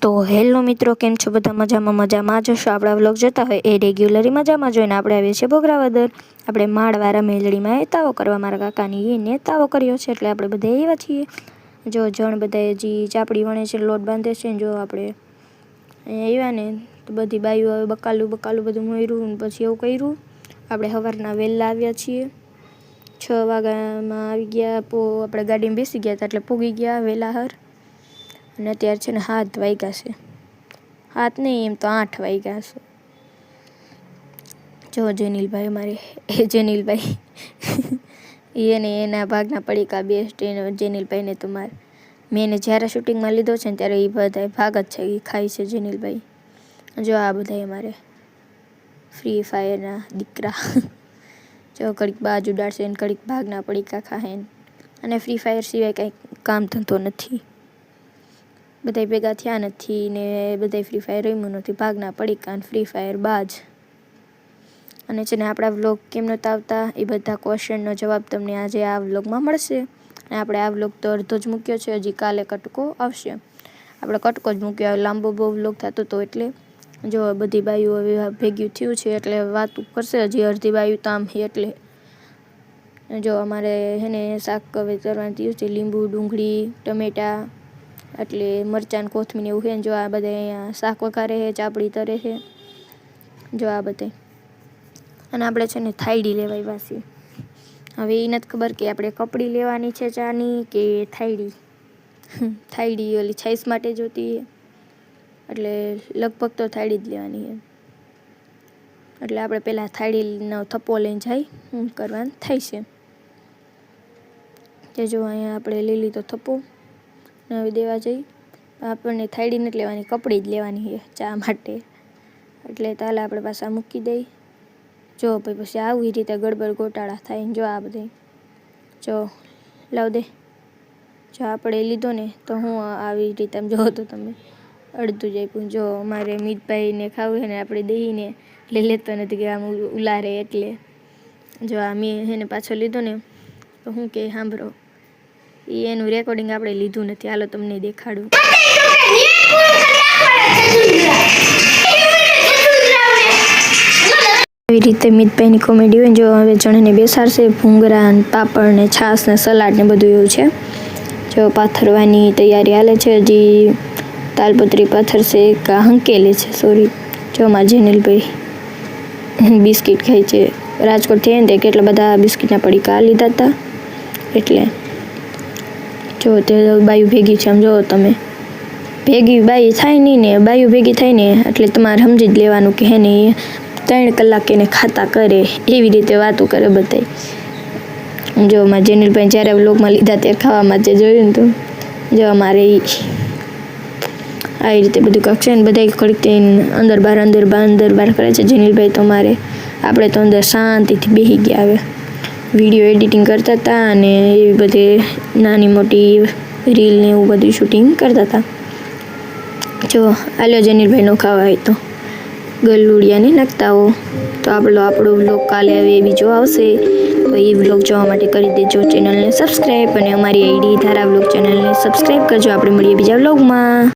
તો હેલો મિત્રો, કેમ છો બધા? મજામાં મજામાં જશો આપણા વ્લોગ જતા હોય એ રેગ્યુલરી મજામાં જોઈને આપણે આવીએ છીએ ભોગરાવદર. આપણે માળવાળા મેલડીમાં એ કરવા, મારા કાકાની એને તાવો કર્યો છે, એટલે આપણે બધા એવા છીએ. જો જણ બધા હજી ચાપડી વણે છે, લોટ બાંધે છે જો આપણે આવ્યા ને, તો બધી બાયુ હવે બકાલું બકાલું બધું મોર્યું પછી એવું કર્યું. આપણે સવારના વહેલા આવ્યા છીએ. છ વાગ્યામાં આવી ગયા, પો આપણે ગાડીમાં બેસી ગયા હતા, એટલે પૂગી ગયા વહેલા હર. અને અત્યારે છે ને હાથ વાગ્યા છે. હાથ નહીં, એમ તો આઠ વાગ્યા છે. જો જેનિલભાઈ મારે, એ જેનિલભાઈ એને એના ભાગના પડીકા બેસ્ટ એને જેનિલભાઈને તો મારે. મેં એને જ્યારે શૂટિંગમાં લીધો છે ને ત્યારે એ બધા ભાગ જ છે, એ ખાય છે જેનિલભાઈ. જો આ બધા મારે ફ્રી ફાયરના દીકરા. જો કડીક બાજુ ઉડાડશે ને કડીક ભાગના પડીકા ખાહે અને ફ્રી ફાયર સિવાય કંઈ કામ ધંધો નથી. બધા ભેગા થયા નથી ને બધા ફ્રી ફાયર રમ્યું નથી ભાગના પડીકા અને ફ્રી ફાયર બાજ. અને છે ને આપણા વ્લોગ કેમ નહોતા આવતા એ બધા ક્વેશ્ચનનો જવાબ તમને આજે આ વ્લોગમાં મળશે. અને આપણે આ વ્લોગ તો અડધો જ મૂક્યો છે, હજી કાલે કટકો આવશે. આપણે કટકો જ મૂક્યો લાંબો બહુ વ્લોગ થતો હતો એટલે જો બધી બાયું હવે ભેગ્યું થયું છે એટલે વાતું કરશે, હજી અડધી બાયું તો આમ એટલે. જો અમારે હે ને શાક હવે તરવાનું થયું છે, લીંબુ, ડુંગળી, ટમેટા એટલે મરચાં કોથમીર એવું છે જો આ બધા અહીંયા શાક વઘારે છે, ચાપડી તરે છે. જો આ બધે અને આપણે છે ને થાયડી લેવાય વાસી હવે એ નથી ખબર કે આપણે કપડી લેવાની છે ચાની કે થાયડી. થાયડી ઓલી છાઈસ માટે જોતી એટલે લગભગ તો થાળી જ લેવાની છે. એટલે આપણે પહેલાં થાળીનો થપ્પો લઈને જાય શું કરવાનું થાય છે. કે જો અહીંયા આપણે લઈ લીધો થપ્પો. ને હવે દેવા જઈ. આપણને થાળી નથી લેવાની, કપડી જ લેવાની છે ચા માટે. એટલે તાલે આપણે પાછા મૂકી દઈ. જો ભાઈ પછી આવી રીતે ગડબડ ગોટાળા થાય જો આ બધે. જો, લાવ દે. જો આપણે લીધો ને તો હું આવી રીતે આમ જોવો તો તમે અડધું જ આપ્યું. જો અમારે મીતભાઈને ખાવું છે ને આપણે દઈને એટલે લેતો નથી કે આમ ઉલારે એટલે. જો આ મેં એને પાછો લીધો ને તો હું કે સાંભળો. એ એનું રેકોર્ડિંગ આપણે લીધું નથી. હાલો તમને દેખાડું. એવી રીતે મિતભાઈની કોમેડી હોય જો હવે જણને બેસાડશે, ભૂંગરા પાપડ ને છાશ ને સલાડ ને બધું એવું છે. જો પાથરવાની તૈયારી હાલે છે, હજી તાલપત્રી પાથરશે કા હંકેલે છે સોરી જો માં જેનિલભાઈ બિસ્કિટ ખાય છે. રાજકોટથી ને તે કેટલા બધા બિસ્કિટના પડીકા લીધા હતા. એટલે જો તે બાયુ ભેગી છે, આમ જો તમે. ભેગી બાઈ થાય નહીં ને, બાયુ ભેગી થાય ને, એટલે તમારે સમજી જ લેવાનું કે હે ને, એ ત્રણ કલાક એને ખાતા કરે, એવી રીતે વાતો કરે બધાય. જો મારે જેનિલભાઈ જ્યારે વ્લોગમાં લીધા ત્યારે ખાવામાં જે જોયું ને તો, જો અમારે આવી રીતે બધું કાંક ને બધા ઘડીક અંદર બહાર અંદર બહાર અંદર બહાર કરે છે. જેનિલભાઈ તો મારે આપણે તો અંદર શાંતિથી બેસી ગયા હવે. વીડિયો એડિટિંગ કરતા હતા અને એવી બધી નાની મોટી રીલ ને એવું બધું શૂટિંગ કરતા હતા. જો આલ્યો જનીરભાઈનો ખાવા હોય તો. ગલુડિયાને નાખતા હો તો આપણો આપણો વ્લોગ કાલે હવે બીજો આવશે. તો એ વ્લોગ જોવા માટે કરી દેજો ચેનલને સબસ્ક્રાઈબ અને અમારી આઈડી ધારા વ્લોગ ચેનલને સબસ્ક્રાઈબ કરજો. આપણે મળીએ બીજા વ્લોગમાં